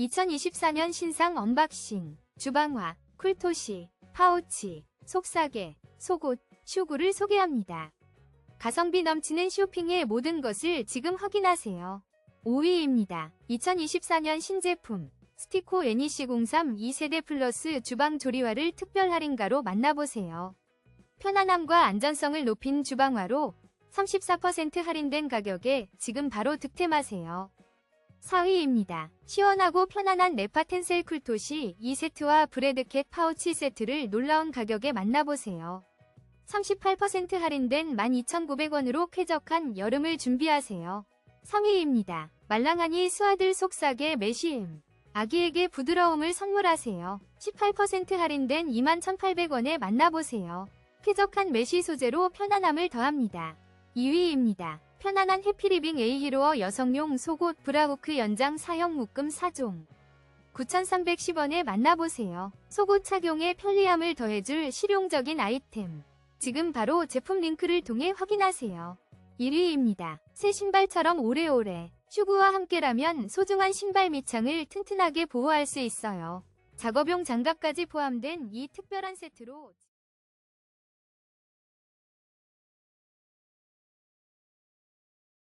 2024년 신상 언박싱, 주방화, 쿨토시, 파우치, 속사계, 속옷, 슈구를 소개합니다. 가성비 넘치는 쇼핑의 모든 것을 지금 확인하세요. 5위입니다. 2024년 신제품 스티코 NEC03 2세대 플러스 주방 조리화를 특별 할인가로 만나보세요. 편안함과 안전성을 높인 주방화로 34% 할인된 가격에 지금 바로 득템하세요. 4위입니다. 시원하고 편안한 네파텐셀 쿨토시 2세트와 브레드캣 파우치 세트를 놀라운 가격에 만나보세요. 38% 할인된 12,900원으로 쾌적한 여름을 준비하세요. 3위입니다. 말랑하니 스와들 속삭의 메쉬임. 아기에게 부드러움을 선물하세요. 18% 할인된 21,800원에 만나보세요. 쾌적한 메쉬 소재로 편안함을 더합니다. 2위입니다. 편안한 해피리빙 에이히로어 여성용 속옷 브라우크 연장 사형 묶음 4종. 9,310원에 만나보세요. 속옷 착용에 편리함을 더해줄 실용적인 아이템. 지금 바로 제품 링크를 통해 확인하세요. 1위입니다. 새 신발처럼 오래오래 슈구와 함께라면 소중한 신발 밑창을 튼튼하게 보호할 수 있어요. 작업용 장갑까지 포함된 이 특별한 세트로